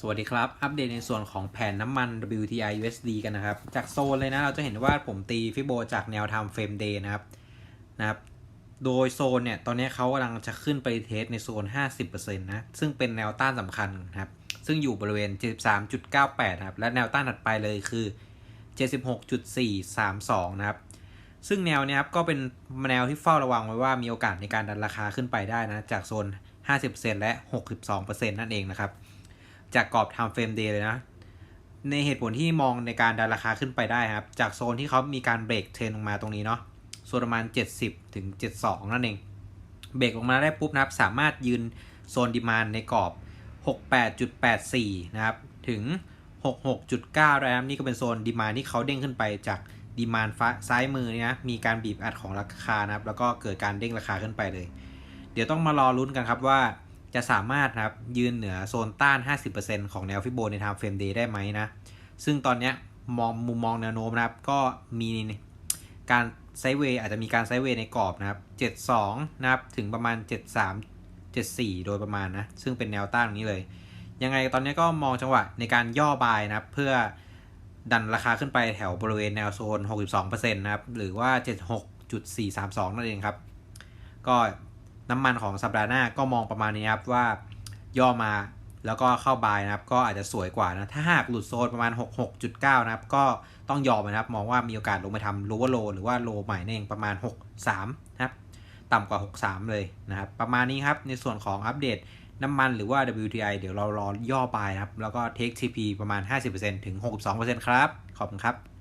สวัสดีครับ อัปเดตในส่วนของแผนน้ำมัน WTI USD กันนะครับ จากโซนเลยนะ เราจะเห็นว่าผมตีฟิโบจากแนวทำเฟรมเดย์นะครับนะครับ โดยโซนเนี่ย ตอนนี้เขากำลังจะขึ้นไปเทสในโซน 50%นะ ซึ่งเป็นแนวต้านสำคัญนะครับ ซึ่งอยู่บริเวณ 73.98 นะครับ และแนวต้านถัดไปเลยคือ 76.432 นะครับ ซึ่งแนวเนี้ยครับก็เป็นแนวที่เฝ้าระวังไว้ว่ามีโอกาสในการดันราคาขึ้นไปได้นะ จากโซน 50%และ 62%นั่นเองนะครับ จากกรอบ time frame day เลยนะ ในเหตุผลที่มองในการดันราคาขึ้นไปได้ครับ จากโซนที่เขามีการเบรกเทรนลงมาตรงนี้เนาะโซนประมาณ 70ถึง72 นั่นเอง เบรกลงมาได้ปุ๊บนะครับ สามารถยืนโซนดีมานในกรอบ 68.84 นะครับ ถึง 66.9ได้นะครับนี่ก็เป็นโซนดีมานที่เขาเด้งขึ้นไปจากดีมานซ้ายมือเนี่ยนะมีการบีบอัดของราคานะครับ แล้วก็เกิดการเด้งราคาขึ้นไปเลย เดี๋ยวต้องมารอลุ้นกันครับว่า จะสามารถครับยืนเหนือโซนต้าน 50%ของแนวฟิโบใน time frame day ได้ไหมนะ ซึ่งตอนนี้มองมุมมองแนวโน้มนะครับ ก็มีการไซด์เวย์อาจจะมีการไซด์เวย์ในกรอบนะครับ 72 นะครับ ถึงประมาณ 73 74 โดยประมาณนะ ซึ่งเป็นแนวต้านนี้เลย ยังไงตอนนี้ก็มองจังหวะในการย่อบายนะครับ เพื่อดันราคาขึ้นไปแถวบริเวณแนวโซน 62%นะครับ หรือว่า 76.432 นั่นเองครับ ก็ น้ำมันของสัปดาห์หน้าก็มองประมาณนี้ครับว่าย่อมาแล้วก็เข้าบายนะครับ ก็อาจจะสวยกว่านะ ถ้าหากหลุดโซนประมาณ 66.9 นะครับ ก็ต้องยอมนะครับ มองว่ามีโอกาสลงไปทำ lower low หรือว่า low ใหม่นั่นเองประมาณ 63 นะครับ ต่ำกว่า 63 เลยนะครับ ประมาณนี้ครับ ในส่วนของอัปเดตน้ำมันหรือว่า WTI เดี๋ยวเรารอย่อบายนะครับ แล้วก็ take TP ประมาณ 50%ถึง 62%ครับ ขอบคุณครับ